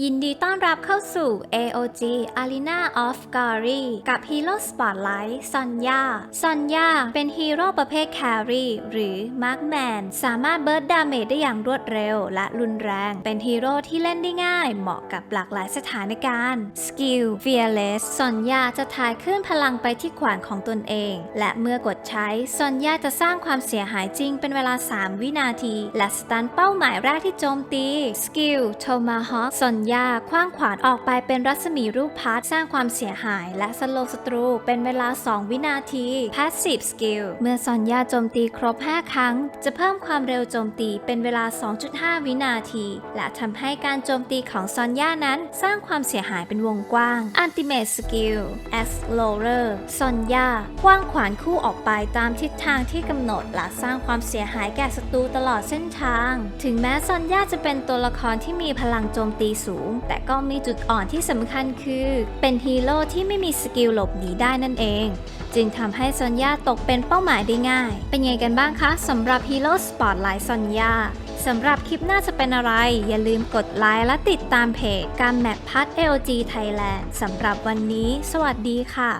ยินดีต้อนรับเข้าสู่ AOG Arena of Glory กับ Hero Spotlight ซอนยาซอนยาเป็นฮีโร่ประเภทแครี่หรือมาร์ m แมนสามารถเบิร์ดดาเมจได้อย่างรวดเร็วและรุนแรง เป็นฮีโร่ที่เล่นได้ง่าย เหมาะกับหลากหลายสถานการณ์สกิล Fearless ซอนยาจะถ่ายขึ้นพลังไปที่ขวานของตนเอง และเมื่อกดใช้ซอนยาจะสร้างความเสียหายจริงเป็นเวลา 3 วินาที และสตันเป้าหมายแรกที่โจมตีสกิล Tomahawk ซอนยาคว้างขวานออกไปเป็นรัศมีรูปพัดสร้างความเสียหาย และสโลว์ศัตรู เป็นเวลา 2 วินาที Passive Skill เมื่อซอนยาโจมตีครบ 5 ครั้ง จะเพิ่มความเร็วโจมตีเป็นเวลา 2.5 วินาที และทำให้การโจมตีของซอนยานั้นสร้างความเสียหายเป็นวงกว้าง Ultimate Skill Explorer ซอนยาคว้างขวานคู่ออกไปตามทิศทางที่กำหนดและสร้างความเสียหายแก่ศัตรูตลอดเส้นทาง ถึงแม้ซอนยาจะเป็นตัวละครที่มีพลังโจมตีสูงแต่ก็มีจุดอ่อนที่สำคัญคือ เป็นฮีโร่ที่ไม่มีสกิลหลบหนีได้นั่นเอง จึงทำให้ซอนยาตกเป็นเป้าหมายได้ง่าย เป็นไงกันบ้างคะสำหรับฮีโร่สปอตไลท์ซอนยาสำหรับคลิปหน้าจะเป็นอะไร อย่าลืมกดไลค์และติดตามเพจการแมปพัด LG Thailand สำหรับวันนี้ สวัสดีค่ะ